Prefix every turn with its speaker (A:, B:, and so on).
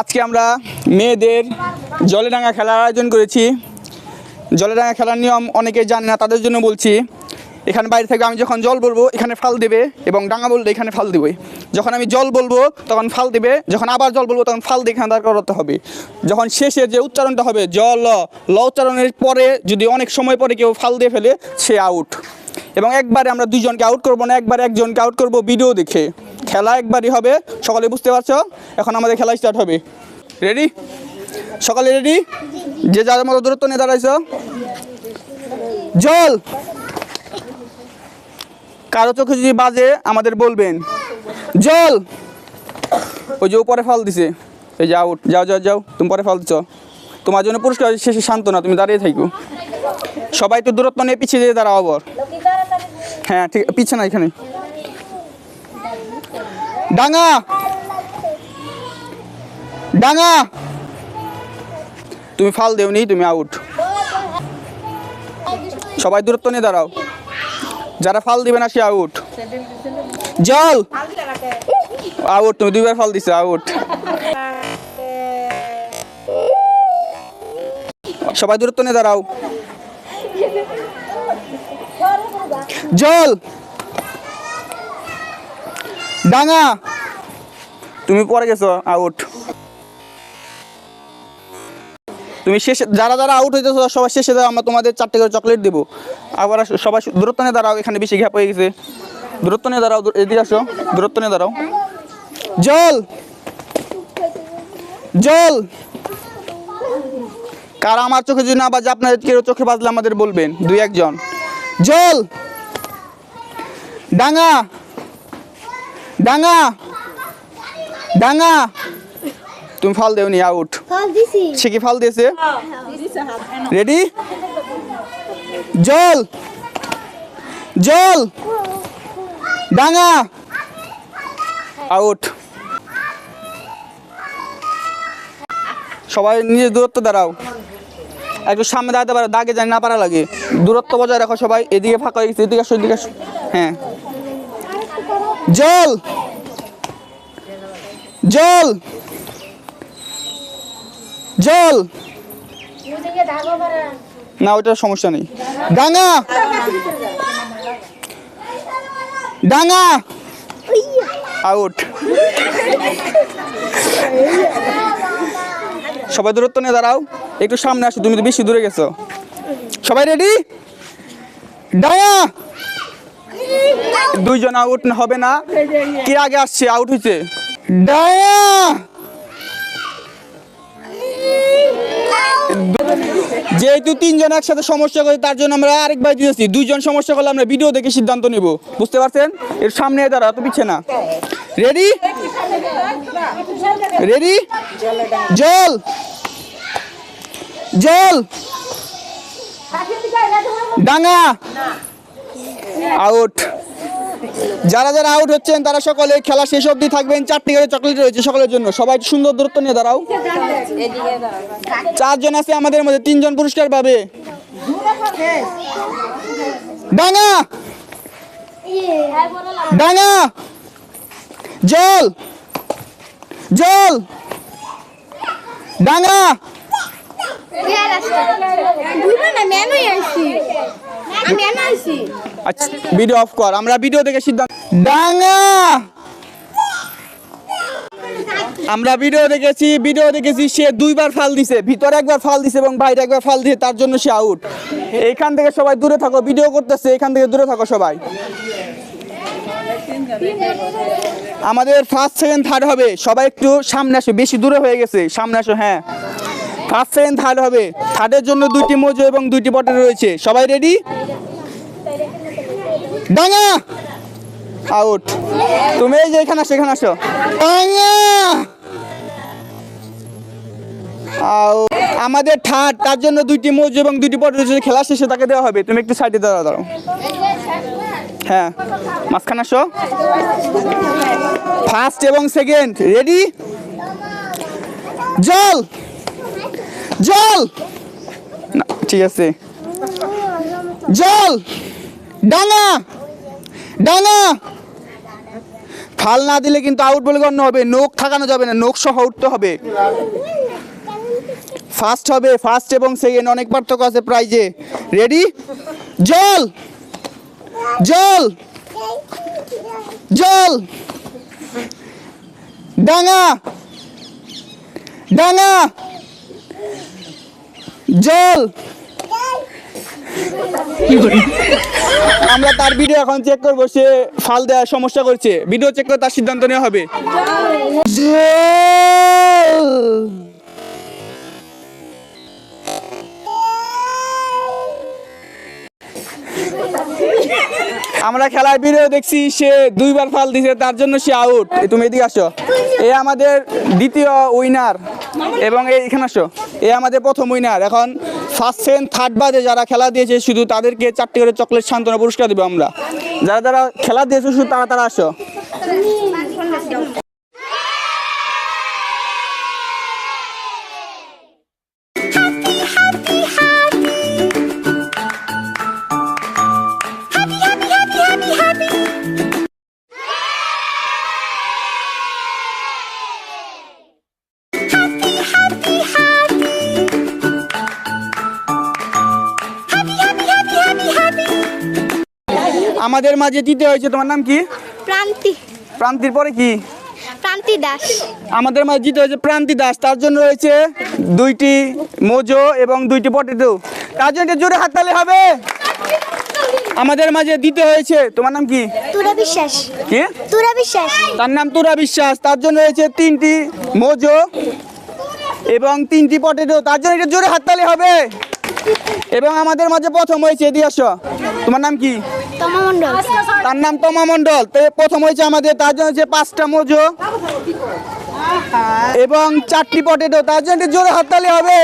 A: আজকে আমরা মেয়েদের জলে ডাঙা খেলার আয়োজন করেছি। জলে ডাঙা খেলার নিয়ম অনেকে জানে না, তাদের জন্য বলছি। এখানে বাইরে থেকে আমি যখন জল বলব, এখানে ফাল দেবে এবং ডাঙা বললে এখানে ফাল দেবে যখন আমি জল বলব, তখন ফাল দেবে। যখন আবার জল বলব, তখন ফাল দিয়ে দাঁড় করাতে হবে। যখন শেষে যে উচ্চারণটা হবে জল ল উচ্চারণের পরে যদি অনেক সময় পরে কেউ ফাল দিয়ে ফেলে, সে আউট এবং একবারে আমরা দুজনকে আউট করব না, একবারে একজনকে আউট করব ভিডিও দেখে। খেলা একবারই হবে, সকলে বুঝতে পারছ? এখন আমাদের খেলা স্টার্ট হবে। রেডি সকালে রেডি যে যার মতো দূরত্ব নিয়ে দাঁড়াইছ? জল! কারও চোখে যদি বাজে, আমাদের বলবেন। জল! ওই যে উপরে ফল দিছে। এই যে আউট যাও যাও যাও, তুমি পরে ফল দিছ। তোমার জন্য পুরস্কার শেষে শান্ত না, তুমি দাঁড়িয়ে থাকো সবাই তো দূরত্ব নিয়ে পিছিয়ে যেয়ে দাঁড়াও আবার। হ্যাঁ ঠিক পিছিয়ে না এখানে। ডাঙা! ডাঙা! তুমি ফাল দেওনি, তুমি আউট সবাই দূরত্ব নিয়ে দাঁড়াও। যারা ফাল দিবে না, সে আউট জল! আউট তুমি দুইবার ফাল দিছো আউট সবাই দূরত্ব নিয়ে দাঁড়াও। জল! ডাঙা! তুমি পরে গেছো আউট তুমি শেষে যারা যারা আউট হইতেছো, সবাই শেষে আমরা তোমাদের চারটে করে চকলেট দেবো। আবার সবাই দূরত্ব নিয়ে দাঁড়াও, এখানে বেশি ঘ্যাপ হয়ে গেছে। দূরত্ব নিয়ে দাঁড়াও এদিকে আসো। দূরত্ব নিয়ে দাঁড়াও। জল! জল! কার আমার চোখে যদি না বাজে, আপনাদের কেউ চোখে বাজলে আমাদের বলবেন। দুই একজন। জল! ডাঙা! ডাঙা! ডাঙা! তুমি ফাল দেওনি আউট
B: ফল দিছি।
A: সে কি ফল দিয়েছে? রেডি জল! জল! ডাঙা! আউট সবাই নিজের দূরত্ব দাঁড়াও। একটু সামনে দাঁড়াতে পারো দাগে জানি না পারা লাগে। দূরত্ব বজায় রাখো সবাই এদিকে ফাঁকা হয়ে গেছে এদিকে আসো এদিকে আসো। হ্যাঁ। জল! জল! জল। না ওইটার সমস্যা নেই। ডাঙা। ডাঙা। আউট সবাই দূরত্ব নিয়ে দাঁড়াও। একটু সামনে আসো তুমি তো বেশি দূরে গেছো। সবাই রেডি ডাঙা। দুইজন আউট হবে না। কে আগে আসছে? আউট হয়েছে ডাঙা। যেহেতু তিনজন একসাথে সমস্যা করে তার জন্য আমরা আরেকবার দিয়েছি দুইজন সমস্যা করলে আমরা ভিডিও দেখে সিদ্ধান্ত নিব। বুঝতে পারছেন? এর সামনে দাঁড়া তো পিছিয়ে না। রেডি রেডি জল! জল! ডাঙা আউট যারা যারা আউট হচ্ছেন, তারা সকলে খেলা শেষ অবধি থাকবেন। চারটি করে চকলেট রয়েছে সকলের জন্য। সবাই সুন্দর দূরত্ব নিয়ে দাঁড়াও। চারজন আছে আমাদের মধ্যে, তিনজন পুরস্কার পাবে। ডাঙা ডাঙা জল! জল! ডাঙা
B: আমি
A: আচ্ছা ভিডিও অফ কর, আমরা ভিডিও দেখে সিদ্ধান্ত ডাঙা আমরা ভিডিও দেখেছি ভিডিও দেখেছি, সে দুইবার ফাল দিছে, ভিতরে একবার ফাল দিছে এবং বাইরে একবার ফাল দিছে তার জন্য সে আউট এইখান থেকে সবাই দূরে থাকো ভিডিও করতেছে, এখান থেকে দূরে থাকো সবাই। আমাদের ফার্স্ট সেকেন্ড থার্ড হবে, সবাই একটু সামনে আসো, বেশি দূরে হয়ে গেছে, সামনে আসো হ্যাঁ। ফার্স্ট সেকেন্ড থার্ড হবে থার্ডের জন্য দুইটি মজু এবং দুইটি বটে রয়েছে, সবাই রেডি ডাঙা আউট তুমি এই যে এখানে আসো এখানে আসো। আমাদের থার্ড তার জন্য দুইটি মজু এবং দুইটি পট খেলা শেষে তাকে দেওয়া হবে। তুমি একটু সাইডে দাঁড়াও দাঁড়াও। হ্যাঁ। মাঝখানে আসো। ফার্স্ট এবং সেকেন্ড রেডি জল! জল! না ঠিক আছে। জল! ডাঙা! ডাঙা ফাল না দিলে কিন্তু আউট বলে গণ্য হবে। নোক থাকানো যাবে না নোক সহ উঠতে হবে। ফার্স্ট হবে ফার্স্ট এবং সেকেন্ড অনেক পার্থক্য আছে প্রাইজে রেডি জল! জল! জল! ডাঙা! ডাঙা! জল! আমরা তার ভিডিও এখন চেক করব, সে ফাল দেওয়ার সমস্যা করছে। ভিডিও চেক করে তার সিদ্ধান্ত নেওয়া হবে। আমরা খেলার ভিডিও দেখছি, সে দুইবার ফাল দিছে, তার জন্য সে আউট তুমি এদিকে আসো। এ আমাদের দ্বিতীয় উইনার এবং এই এখানে আসো। এ আমাদের প্রথম উইনার এখন ফার্স্ট সেকেন্ড থার্ড বাদে যারা খেলা দিয়েছে, শুধু তাদেরকে চারটি করে চকলেট সান্ত্বনা পুরস্কার দেবো আমরা। যারা যারা খেলা দিয়েছে, শুধু তারা তারা আসো। আমাদের মাঝে দিতে হয়েছে তোমার নাম কি?
B: প্রান্তি।
A: প্রান্তির পরে কি?
B: প্রান্তি দাস।
A: আমাদের মাঝে জিতে হয়েছে প্রান্তি দাস তার জন্য রয়েছে দুইটি মোজো এবং দুইটি পটেটো। তার জন্য জোরে হাততালি হবে। আমাদের মাঝে দিতে হয়েছে তোমার নাম কি?
B: তুরা বিশ্বাস।
A: কি?
B: তুরা বিশ্বাস।
A: তার নাম তুরা বিশ্বাস তার জন্য রয়েছে তিনটি মোজো এবং তিনটি পটেটো। তার জন্য একটু জোরে হাততালি হবে। এবং আমাদের মাঝে প্রথম হয়েছে আসো। তোমার নাম কি? তার নাম তমা মন্ডল তো প্রথম হয়েছে আমাদের তার জন্য হচ্ছে পাঁচটা মোজো। এবং চারটি পটেটো তার জন্য জোরে হাততালি হবে।